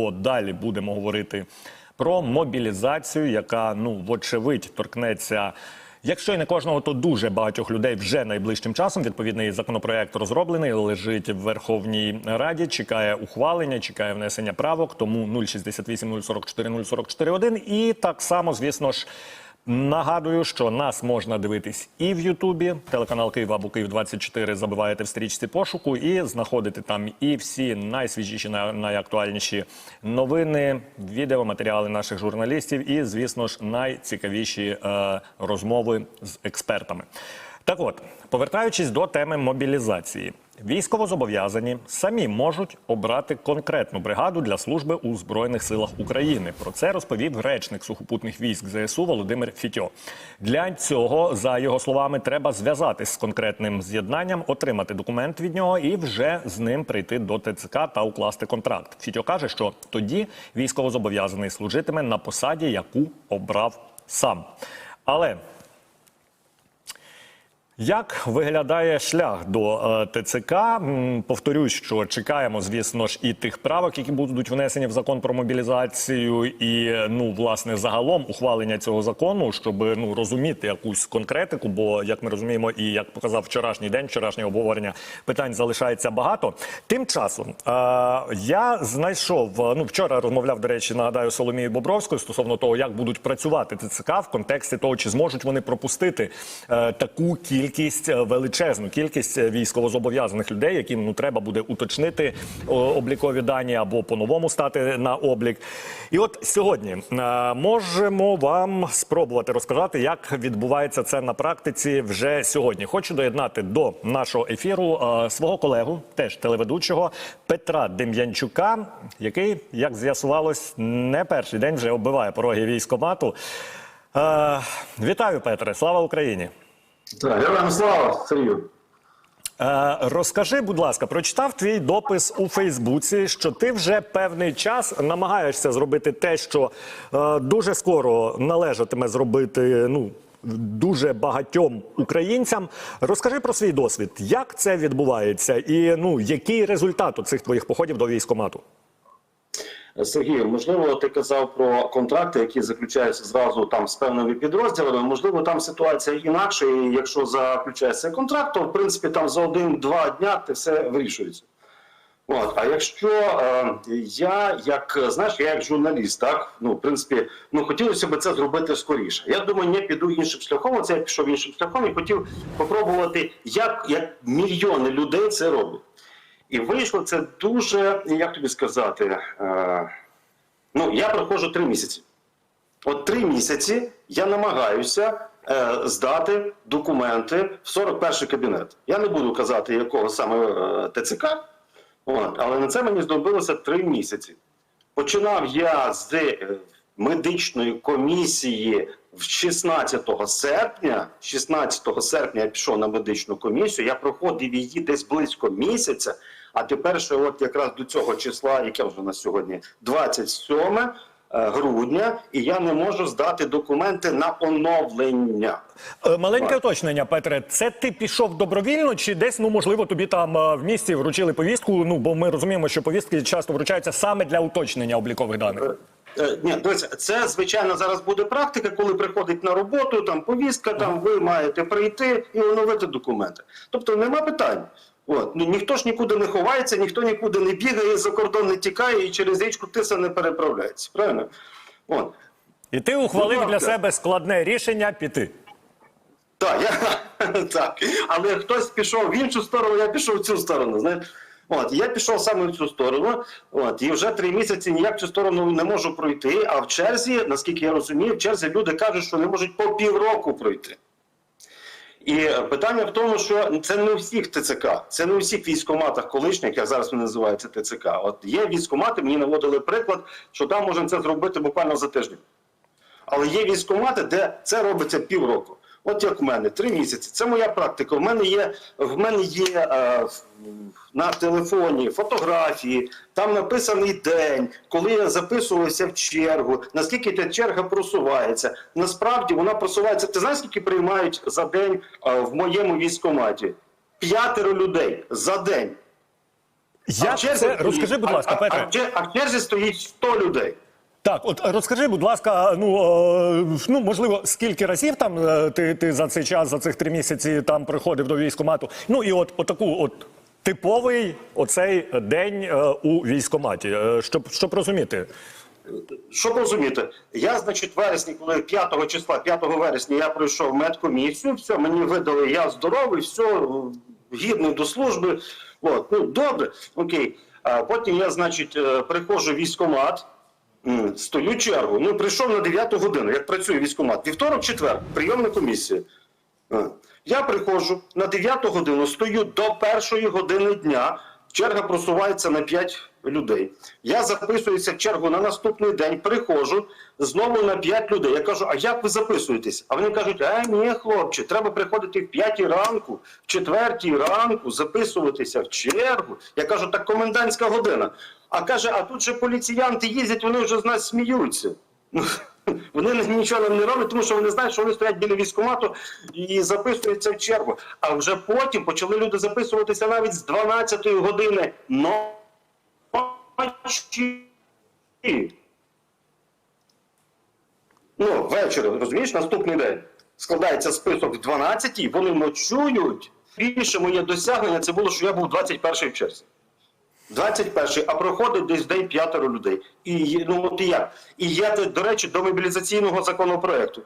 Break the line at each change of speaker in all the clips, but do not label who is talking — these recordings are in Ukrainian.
бо далі будемо говорити про мобілізацію, яка ну вочевидь торкнеться. Якщо і не кожного, то дуже багатьох людей вже найближчим часом. Відповідний законопроект розроблений, лежить в Верховній Раді. Чекає ухвалення, чекає внесення правок. Тому 068 044 044 1. І так само, звісно ж. Нагадую, що нас можна дивитись і в Ютубі, телеканал Київ або Київ 24 забиваєте в стрічці пошуку і знаходите там і всі найсвіжіші, най- найактуальніші новини, відеоматеріали наших журналістів, і, звісно ж, найцікавіші е, розмови з експертами. Так от, повертаючись до теми мобілізації, військовозобов'язані самі можуть обрати конкретну бригаду для служби у Збройних силах України. Про це розповів речник сухопутних військ ЗСУ Володимир Фітьо. Для цього, за його словами, треба зв'язатись з конкретним з'єднанням, отримати документ від нього і вже з ним прийти до ТЦК та укласти контракт. Фітьо каже, що тоді військовозобов'язаний служитиме на посаді, яку обрав сам. Але як виглядає шлях до е, ТЦК? Повторюсь, що чекаємо, звісно ж, і тих правок, які будуть внесені в закон про мобілізацію, і ну власне загалом ухвалення цього закону, щоб ну розуміти якусь конкретику. Бо як ми розуміємо, і як показав вчорашній день, вчорашнє обговорення питань залишається багато. Тим часом е, я знайшов е, ну вчора розмовляв до речі, нагадаю Соломію Бобровською стосовно того, як будуть працювати ТЦК в контексті того, чи зможуть вони пропустити е, таку кількість е, величезну кількість е, військовозобов'язаних людей, яким ну треба буде уточнити облікові дані або по-новому стати на облік. І от сьогодні е, можемо вам спробувати розказати, як відбувається це на практиці вже сьогодні. Хочу доєднати до нашого ефіру свого колегу, теж телеведучого Петра Дем'янчука, який, як з'ясувалось, не перший день вже оббиває пороги військомату. Вітаю, Петре! Слава Україні!
Героям слава, Сергію.
Е, розкажи, будь ласка, прочитав твій допис у Фейсбуці, що ти вже певний час намагаєшся зробити те, що е, дуже скоро належатиме зробити. Ну. Дуже багатьом українцям розкажи про свій досвід, як це відбувається, і ну який результат у цих твоїх походів до військомату?
Сергію, можливо, ти казав про контракти, які заключаються зразу там з певними підрозділами. Можливо, там ситуація інакша, і якщо заключається контракт, то в принципі там за один-два дня це все вирішується. От, а якщо е, я, як знаєш, я як журналіст, так ну в принципі, ну хотілося б це зробити скоріше. Я думаю, не піду іншим шляхом. Це я пішов іншим шляхом і хотів попробувати, як, як мільйони людей це роблять. І вийшло це дуже, як тобі сказати, е, ну я проходжу три місяці. От три місяці я намагаюся е, здати документи в 41 кабінет. Я не буду казати, якого саме е, ТЦК, от, але на це мені знадобилося три місяці. Починав я з е, медичної комісії 16 серпня. 16 серпня я пішов на медичну комісію. Я проходив її десь близько місяця. А тепер ще от якраз до цього числа, яке вже на сьогодні, 27 е, грудня, і я не можу здати документи на оновлення.
Е, Маленьке уточнення, Петре. Це ти пішов добровільно, чи десь ну можливо тобі там е, в місті вручили повістку? Ну бо ми розуміємо, що повістки часто вручаються саме для уточнення облікових даних.
Ні, дивіться, це звичайно зараз буде практика, коли приходить на роботу, там повістка, там ви маєте прийти і оновити документи. Тобто нема питань. От ну ніхто ж нікуди не ховається, ніхто нікуди не бігає, за кордон не тікає і через річку тиса не переправляється. Правильно? От.
І ти ухвалив
Ну,
для
так.
себе складне рішення піти.
Так, я, так. Але хтось пішов в іншу сторону, я пішов в цю сторону. Знаєш? От, я пішов саме в цю сторону, от, і вже три місяці ніяк цю сторону не можу пройти. А в черзі, наскільки я розумію, в черзі люди кажуть, що не можуть по півроку пройти. І питання в тому, що це не у всіх ТЦК, це не у всіх військоматах колишніх, як зараз вони називаються ТЦК. От є військомати, мені наводили приклад, що там можна це зробити буквально за тиждень. Але є військомати, де це робиться півроку. От як в мене, три місяці. Це моя практика. В мене є, в мене є е, на телефоні фотографії, там написаний день, коли я записувався в чергу, наскільки ця черга просувається. Насправді вона просувається. Ти знаєш, скільки приймають за день е, в моєму військкоматі? П'ятеро людей за день.
Як
в черзі
це? Розкажи, будь ласка,
а. А, в а в черзі стоїть 100 людей.
Так, от розкажи, будь ласка, ну, ну можливо, скільки разів там е, ти, ти за цей час, за цих три місяці там приходив до військкомату? Ну і от отаку от типовий оцей день е, у військкоматі, е, щоб, щоб розуміти.
Щоб розуміти, я, значить, вересні, коли 5 числа, 5 вересня, я пройшов медкомісію, все, мені видали, я здоровий, все, гідний до служби. От, ну, добре, окей. А потім я, значить, приходжу в військкомат, м, стою чергу. Ну, прийшов на 9 годину, як працює військкомат. Вівторок, четвер, прийомна комісія. Я приходжу на 9 годину, стою до першої години дня. Черга просувається на 5 людей. Я записуюся в чергу на наступний день, приходжу знову на 5 людей. Я кажу, а як ви записуєтесь? А вони кажуть, а ні, хлопче, треба приходити в 5 ранку, в 4 ранку, записуватися в чергу. Я кажу, так комендантська година. А каже, а тут же поліціянти їздять, вони вже з нас сміються. Ну, Вони нічого нам не роблять, тому що вони знають, що вони стоять біля військкомату і записуються в чергу. А вже потім почали люди записуватися навіть з 12-ї години ночі. Ну, ввечері, розумієш, наступний день. Складається список в 12-й, вони ночують. Більше моє досягнення це було, що я був 21-й в черзі. 21-й, а проходить десь в день п'ятеро людей. І ну от і як? І є, до речі, до мобілізаційного законопроекту.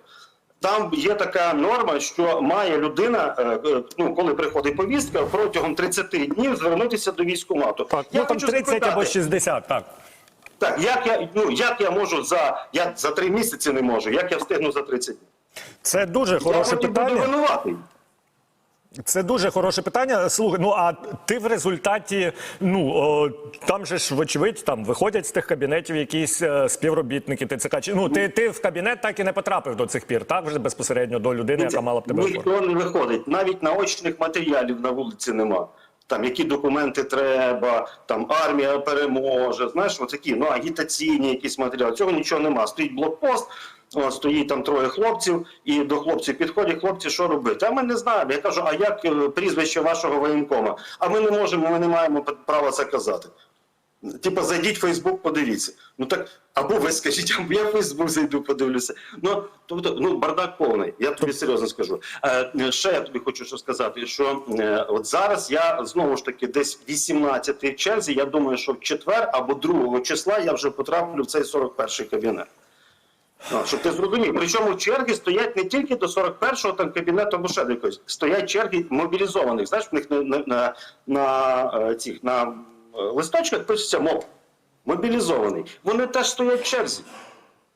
Там є така норма, що має людина, е, е, ну коли приходить повістка, протягом 30 днів звернутися до військкомату.
Так,
Я
ну там
хочу
30
спитати,
або 60, так.
Так, як я ну як я можу за я за три місяці не можу, як я встигну за 30 днів?
Це дуже
я
питання.
Я буду винуватий.
Це дуже хороше питання. Слухай, ну а ти в результаті, ну о, там же ж, вочевидь, там виходять з тих кабінетів якісь е, співробітники ТЦК. Чи ну ти, ти в кабінет так і не потрапив до цих пір, так вже безпосередньо до людини, яка мала б тебе оформити?
Ніхто не виходить. Навіть наочних матеріалів на вулиці нема. Там які документи треба, там армія переможе. Знаєш, отакі, ну агітаційні якісь матеріали. Цього нічого нема. Стоїть блокпост, стоїть там троє хлопців, і до хлопців підходять, хлопці, що робити? А ми не знаємо. Я кажу, а як е, прізвище вашого воєнкома? А ми не можемо, ми не маємо права це казати. Типа, зайдіть в Фейсбук, подивіться. Ну так, або ви скажіть, або я в Фейсбук зайду, подивлюся. Ну, тобто, ну, бардак повний. Я тобі серйозно скажу. Е, ще я тобі хочу що сказати, що е, от зараз я знову ж таки десь 18 в черзі. Я думаю, що в четвер або 2 числа я вже потраплю в цей 41-й кабінет. Щоб ти зрозумів, причому черги стоять не тільки до 41-го там кабінету або ще до якогось, стоять черги мобілізованих. Знаєш, в них на, на, на, на, е, цих на е, листочках пишеться МОП. Мобілізований. Вони теж стоять в черзі.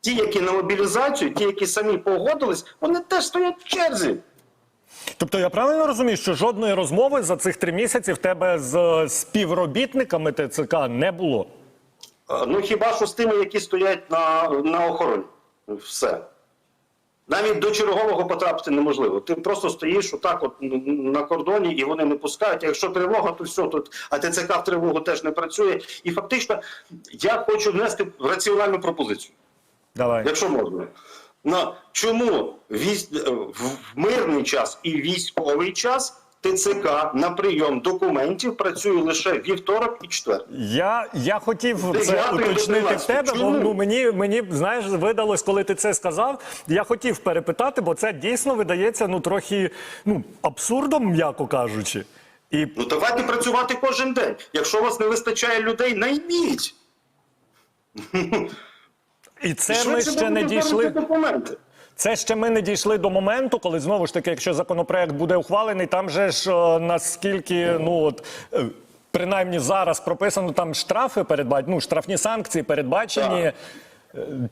Ті, які на мобілізацію, ті, які самі погодились, вони теж стоять в черзі.
Тобто я правильно розумію, що жодної розмови за цих три місяці в тебе з е, співробітниками ТЦК не було?
Ну хіба що з тими, які стоять на, на охороні. Все. Навіть до чергового потрапити неможливо. Ти просто стоїш отак от на кордоні і вони не пускають. А якщо тривога, то все тут. А ТЦК в тривогу теж не працює. І фактично я хочу внести раціональну пропозицію,
Давай.
якщо можна. На чому військ... в мирний час і військовий час ТЦК на прийом документів працює лише вівторок і четвер.
Я, я хотів це уточнити в тебе, бо ну, мені, мені знаєш, видалось, коли ти це сказав. Я хотів перепитати, бо це дійсно видається ну трохи ну абсурдом, м'яко кажучи. І
Ну давайте працювати кожен день. Якщо у вас не вистачає людей, найміть.
І це
Швидше
ми ще не дійшли.
документи.
Це ще ми не дійшли до моменту, коли знову ж таки, якщо законопроект буде ухвалений, там же ж е, наскільки ну от. е, Принаймні зараз прописано там штрафи передбачені, ну штрафні санкції передбачені,
Так.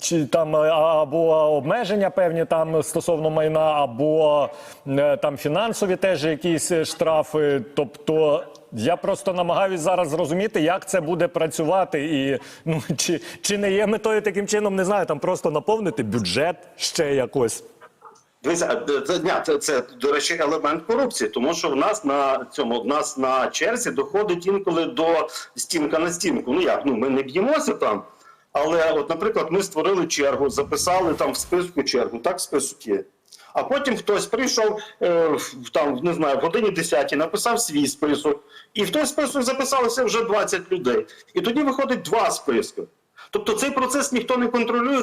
Чи там або обмеження певні там стосовно майна, або е, там фінансові теж якісь е, штрафи. Тобто я просто намагаюся зараз зрозуміти, як це буде працювати, і ну чи, чи не є метою таким чином, не знаю, там просто наповнити бюджет ще якось.
Е, це, це, до речі, елемент корупції, тому що в нас на цьому в нас на черзі доходить інколи до стінка на стінку. Ну як? Ну ми не б'ємося там. Але, от, наприклад, ми створили чергу, записали там в списку чергу, так список є. А потім хтось прийшов е, там, не знаю, в годині 10 написав свій список, і в той список записалося вже 20 людей. І тоді виходить два списки. Тобто цей процес ніхто не контролює,